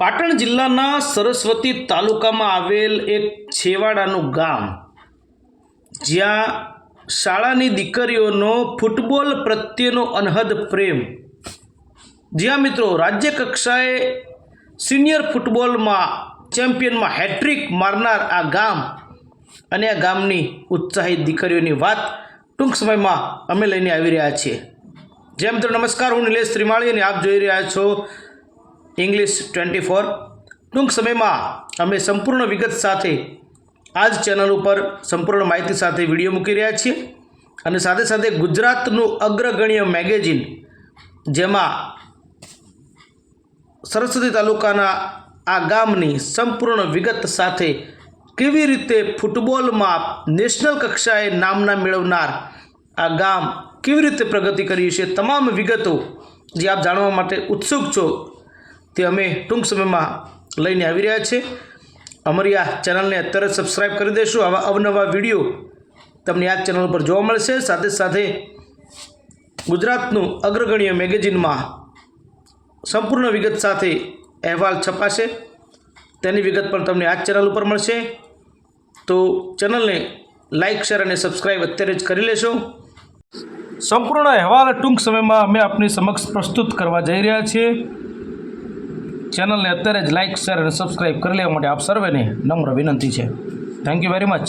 પાટણ જિલ્લાના સરસ્વતી તાલુકામાં આવેલ એક છેવાડાનું ગામ, જ્યાં શાળાની દીકરીઓનો ફૂટબોલ પ્રત્યેનો અનહદ પ્રેમ. જ્યાં મિત્રો, રાજ્ય કક્ષાએ સિનિયર ફૂટબોલમાં ચેમ્પિયનમાં હેટ્રિક મારનાર આ ગામ અને આ ગામની ઉત્સાહિત દીકરીઓની વાત ટૂંક સમયમાં અમે લઈને આવી રહ્યા છીએ. જેમ મિત્રો, નમસ્કાર. હું નિલેશ ત્રિમાળી અને આપ જોઈ રહ્યા છો ઇંગ્લિશ ટ્વેન્ટી ફોર ટૂંક સમયમાં અમે સંપૂર્ણ વિગત સાથે આ જ ચેનલ ઉપર સંપૂર્ણ માહિતી સાથે વીડિયો મૂકી રહ્યા છીએ. અને સાથે સાથે ગુજરાતનું અગ્રગણ્ય મેગેઝિન જેમાં સરસ્વતી તાલુકાના આ ગામની સંપૂર્ણ વિગત સાથે કેવી રીતે ફૂટબોલમાં નેશનલ કક્ષાએ નામના મેળવનાર આ ગામ કેવી રીતે પ્રગતિ કરી છે, તમામ વિગતો જે આપ જાણવા માટે ઉત્સુક છો તે અમે ટૂંક સમયમાં લઈને આવી રહ્યા છીએ. અમારી આ ચેનલને અત્યારે સબસ્ક્રાઈબ કરી દેશો. આવા અવનવા વીડિયો તમને આ ચેનલ ઉપર જોવા મળશે. સાથે સાથે ગુજરાતનું અગ્રગણ્ય મેગેઝિનમાં સંપૂર્ણ વિગત સાથે અહેવાલ છપાશે. તેની વિગત પણ તમને આ ચેનલ ઉપર મળશે. તો ચેનલને લાઇક શેર અને સબસ્ક્રાઈબ અત્યારે જ કરી લેશો. સંપૂર્ણ અહેવાલ ટૂંક સમયમાં અમે આપની સમક્ષ પ્રસ્તુત કરવા જઈ રહ્યા છીએ. ચેનલને અત્યારે જ લાઇક શેર અને સબસ્ક્રાઈબ કરી લેવા માટે આપ સર્વેને નમ્ર વિનંતી છે. Thank you very much